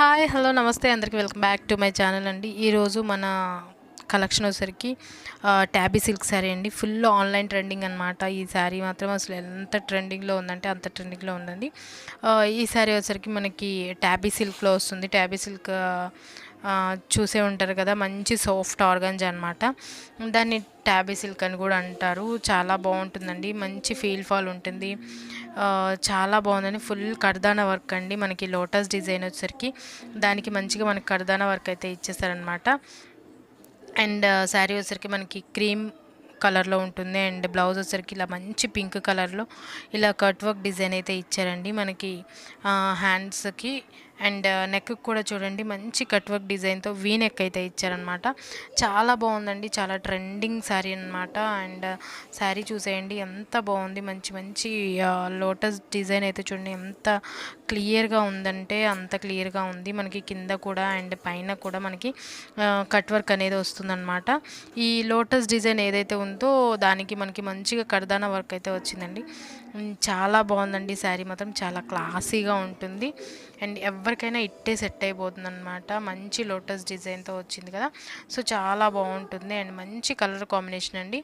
Hi hello నమస్తే అందరికీ welcome back to my channel అండి. ఈరోజు మన కలెక్షన్ వచ్చేసరికి ట్యాబీ సిల్క్ శారీ అండి. ఫుల్ ఆన్లైన్ ట్రెండింగ్ అనమాట ఈ శారీ మాత్రం అసలు ఎంత ట్రెండింగ్లో ఉందంటే అంత ట్రెండింగ్లో ఉందండి. ఈ శారీ వచ్చేసరికి మనకి ట్యాబీ సిల్క్లో వస్తుంది. ట్యాబీ సిల్క్ చూసే ఉంటారు కదా మంచి సాఫ్ట్ ఆర్గన్స్ అనమాట దాన్ని ట్యాబీ సిల్క్ అని కూడా అంటారు. చాలా బాగుంటుందండి. మంచి ఫీల్ ఫాల్ ఉంటుంది. చాలా బాగుందండి. ఫుల్ కర్దానా వర్క్ అండి. మనకి లోటస్ డిజైన్ వచ్చేసరికి దానికి మంచిగా మనకి కర్దానా వర్క్ అయితే ఇచ్చేస్తారనమాట అండ్ శారీ వచ్చేసరికి మనకి క్రీమ్ కలర్లో ఉంటుంది. అండ్ బ్లౌజ్ వచ్చరికి ఇలా మంచి పింక్ కలర్లో ఇలా కట్ వర్క్ డిజైన్ అయితే ఇచ్చారండి. మనకి హ్యాండ్స్కి అండ్ నెక్ కూడా చూడండి మంచి కట్ వర్క్ డిజైన్తో వీ నెక్ అయితే ఇచ్చారనమాట చాలా బాగుందండి చాలా ట్రెండింగ్ శారీ అనమాట అండ్ శారీ చూసేయండి ఎంత బాగుంది మంచి మంచి లోటస్ డిజైన్ అయితే చూడండి ఎంత క్లియర్గా ఉందంటే అంత క్లియర్గా ఉంది. మనకి కింద కూడా అండ్ పైన కూడా మనకి కట్ వర్క్ అనేది వస్తుందన్నమాట. ఈ లోటస్ డిజైన్ ఏదైతే ఉందో దానికి మనకి మంచిగా కర్దానా వర్క్ అయితే వచ్చిందండి. చాలా బాగుందండి. శారీ మాత్రం చాలా క్లాసీగా ఉంటుంది. అండ్ ఎవరికైనా ఇట్టే సెట్ అయిపోతుంది అనమాట మంచి లోటస్ డిజైన్తో వచ్చింది కదా. సో చాలా బాగుంటుంది. అండ్ మంచి కలర్ కాంబినేషన్ అండి.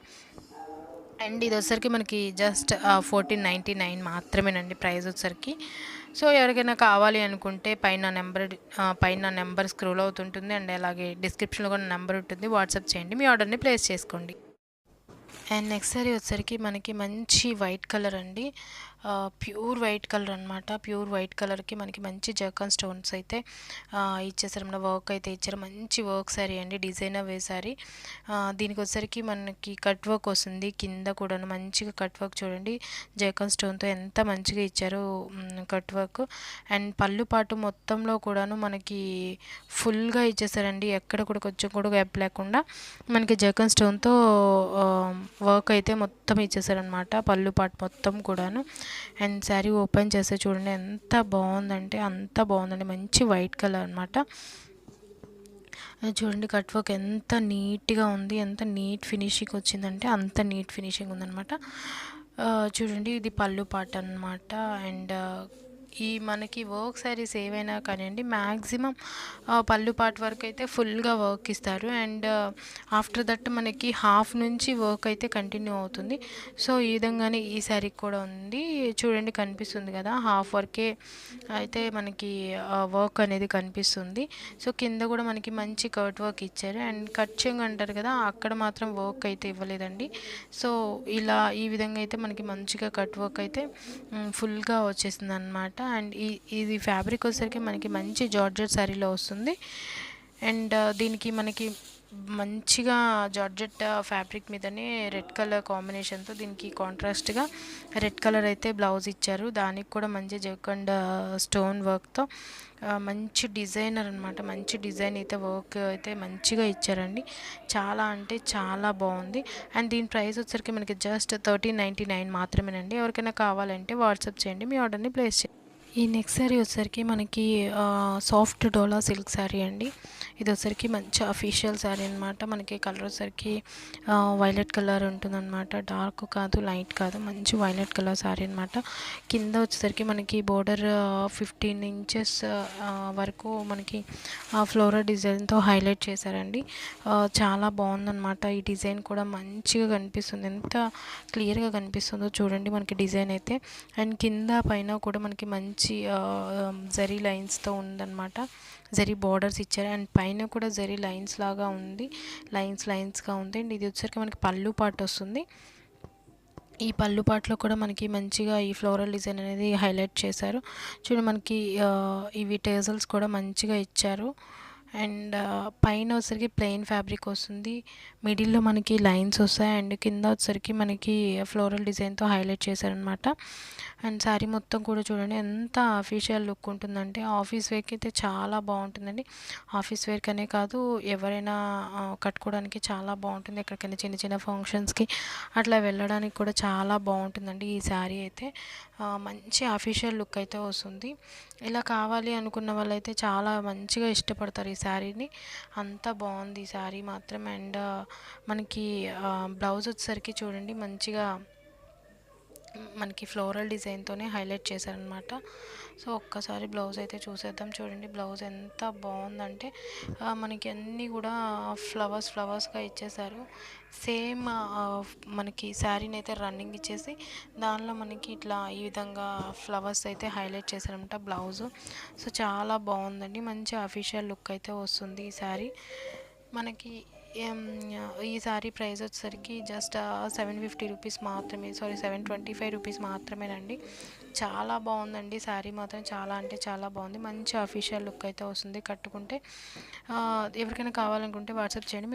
అండ్ ఇది వచ్చరికి మనకి జస్ట్ ఫోర్టీన్ నైంటీ నైన్ మాత్రమేనండి ప్రైస్ వచ్చరికి సో ఎవరికైనా కావాలి అనుకుంటే పైన నెంబర్ పైన నెంబర్ స్క్రోల్ అవుతుంటుంది. అండ్ అలాగే డిస్క్రిప్షన్లో కూడా నెంబర్ ఉంటుంది. వాట్సాప్ చేయండి. మీ ఆర్డర్ని ప్లేస్ చేసుకోండి. అండ్ నెక్స్ట్ సారీ వచ్చేసరికి మనకి మంచి వైట్ కలర్ అండి. ప్యూర్ వైట్ కలర్ అనమాట ప్యూర్ వైట్ కలర్కి మనకి మంచి జర్కన్ స్టోన్స్ అయితే ఇచ్చేసారు. మన వర్క్ అయితే ఇచ్చారు. మంచి వర్క్ సారీ అండి. Designer wear sari. దీనికి వచ్చేసరికి మనకి కట్ వర్క్ వస్తుంది. కింద కూడా మంచిగా కట్ వర్క్ చూడండి. జర్కన్ స్టోన్తో ఎంత మంచిగా ఇచ్చారు కట్ వర్క్. అండ్ పళ్ళు పాటు మొత్తంలో కూడాను మనకి ఫుల్గా ఇచ్చేసారండి. ఎక్కడ కూడా కొంచెం కూడా గ్యాప్ లేకుండా మనకి జర్కన్ స్టోన్తో వర్క్ అయితే మొత్తం మొత్తం ఇచ్చేసారనమాట పళ్ళు పాటు మొత్తం కూడాను. అండ్ శారీ ఓపెన్ చేస్తే చూడండి ఎంత బాగుందంటే అంత బాగుందండి. మంచి వైట్ కలర్ అనమాట చూడండి కట్ వర్క్ ఎంత నీట్గా ఉంది ఎంత నీట్ ఫినిషింగ్ వచ్చిందంటే అంత నీట్ ఫినిషింగ్ ఉందనమాట చూడండి ఇది పళ్ళు పాట అనమాట అండ్ ఈ మనకి వర్క్ శారీస్ ఏవైనా కానివ్వండి మ్యాక్సిమం పళ్ళు పార్ట్ వరకు అయితే ఫుల్గా వర్క్ ఇస్తారు. అండ్ ఆఫ్టర్ దట్ మనకి హాఫ్ నుంచి వర్క్ అయితే కంటిన్యూ అవుతుంది. సో ఈ విధంగానే ఈ శారీ కూడా ఉంది. చూడండి కనిపిస్తుంది కదా హాఫ్ వర్కే అయితే మనకి వర్క్ అనేది కనిపిస్తుంది. సో కింద కూడా మనకి మంచి కట్ వర్క్ ఇచ్చారు. అండ్ కట్ చెంగ్ అంటారు కదా అక్కడ మాత్రం వర్క్ అయితే ఇవ్వలేదండి. సో ఇలా ఈ విధంగా అయితే మనకి మంచిగా కట్ వర్క్ అయితే ఫుల్గా వచ్చేసింది అనమాట అండ్ ఈ ఇది ఫ్యాబ్రిక్ వచ్చేసరికి మనకి మంచి జార్జెట్ శారీలో వస్తుంది. అండ్ దీనికి మనకి మంచిగా జార్జెట్ ఫ్యాబ్రిక్ మీదనే రెడ్ కలర్ కాంబినేషన్తో దీనికి కాంట్రాస్ట్గా రెడ్ కలర్ అయితే బ్లౌజ్ ఇచ్చారు. దానికి కూడా మంచి జకండ్ స్టోన్ వర్క్తో మంచి డిజైనర్ అనమాట మంచి డిజైన్ అయితే వర్క్ అయితే మంచిగా ఇచ్చారండి. చాలా అంటే చాలా బాగుంది. అండ్ దీని ప్రైస్ వచ్చరికి మనకి జస్ట్ థర్టీన్ నైంటీ నైన్ మాత్రమేనండి. ఎవరికైనా కావాలంటే వాట్సాప్ చేయండి. మీ ఆర్డర్ని ప్లేస్ చేయండి ఈ నెక్స్ట్ శారీ వచ్చేసరికి మనకి సాఫ్ట్ డోలా సిల్క్ శారీ అండి. ఇది వచ్చేసరికి మంచి అఫీషియల్ శారీ అనమాట మనకి కలర్ వచ్చరికి వైలెట్ కలర్ ఉంటుందన్నమాట. డార్క్ కాదు లైట్ కాదు మంచి వైలెట్ కలర్ శారీ అనమాట కింద వచ్చేసరికి మనకి బోర్డర్ ఫిఫ్టీన్ ఇంచెస్ వరకు మనకి ఫ్లోరల్ డిజైన్తో హైలైట్ చేశారండి. చాలా బాగుందన్నమాట. ఈ డిజైన్ కూడా మంచిగా కనిపిస్తుంది. ఎంత క్లియర్గా కనిపిస్తుందో చూడండి మనకి డిజైన్ అయితే. అండ్ కింద పైన కూడా మనకి మంచి మంచి జరీ లైన్స్తో ఉందన్నమాట. జరీ బార్డర్స్ ఇచ్చారు. అండ్ పైన కూడా జరీ లైన్స్ లాగా ఉంది. లైన్స్ లైన్స్గా ఉంది. అండ్ ఇది వచ్చేసరికి మనకి పళ్ళు పాటు వస్తుంది. ఈ పళ్ళు పాటలో కూడా మనకి మంచిగా ఈ ఫ్లోరల్ డిజైన్ అనేది హైలైట్ చేశారు. చూడండి మనకి ఇవి టేజల్స్ కూడా మంచిగా ఇచ్చారు. అండ్ పైన వచ్చేసరికి ప్లెయిన్ ఫ్యాబ్రిక్ వస్తుంది. మిడిల్లో మనకి లైన్స్ వస్తాయి. అండ్ కింద వచ్చేసరికి మనకి ఫ్లోరల్ డిజైన్తో హైలైట్ చేశారనమాట. అండ్ శారీ మొత్తం కూడా చూడండి ఎంత అఫీషియల్ లుక్ ఉంటుందంటే ఆఫీస్ వేర్కి అయితే చాలా బాగుంటుందండి. ఆఫీస్ వేర్కి అనే కాదు ఎవరైనా కట్టుకోవడానికి చాలా బాగుంటుంది. ఎక్కడికైనా చిన్న చిన్న ఫంక్షన్స్కి అట్లా వెళ్ళడానికి కూడా చాలా బాగుంటుందండి ఈ శారీ అయితే. మంచి అఫీషియల్ లుక్ అయితే వస్తుంది. ఇలా కావాలి అనుకున్న వాళ్ళైతే చాలా మంచిగా ఇష్టపడతారు ఈ శారీని అంత బాగుంది ఈ శారీ మాత్రం. అండ్ మనకి బ్లౌజ్ వచ్చేసరికి చూడండి మంచిగా మనకి ఫ్లోరల్ డిజైన్తోనే హైలైట్ చేశారనమాట సో ఒక్కసారి బ్లౌజ్ అయితే చూసేద్దాం. చూడండి బ్లౌజ్ ఎంత బాగుందంటే మనకి అన్నీ కూడా ఫ్లవర్స్ ఫ్లవర్స్గా ఇచ్చేసారు సేమ్ మనకి శారీని అయితే రన్నింగ్ ఇచ్చేసి దానిలో మనకి ఇట్లా ఈ విధంగా ఫ్లవర్స్ అయితే హైలైట్ చేశారనమాట బ్లౌజు. సో చాలా బాగుందండి. మంచి అఫీషియల్ లుక్ అయితే వస్తుంది ఈ శారీ. మనకి ఈ సారీ ప్రైస్ వచ్చేసరికి జస్ట్ సెవెన్ ఫిఫ్టీ రూపీస్ మాత్రమే sorry seven twenty five rupees మాత్రమేనండి. చాలా బాగుందండి. శారీ మాత్రం చాలా అంటే చాలా బాగుంది. మంచి అఫీషియల్ లుక్ అయితే వస్తుంది. కట్టుకుంటే ఎవరికైనా కావాలనుకుంటే వాట్సాప్ చేయండి.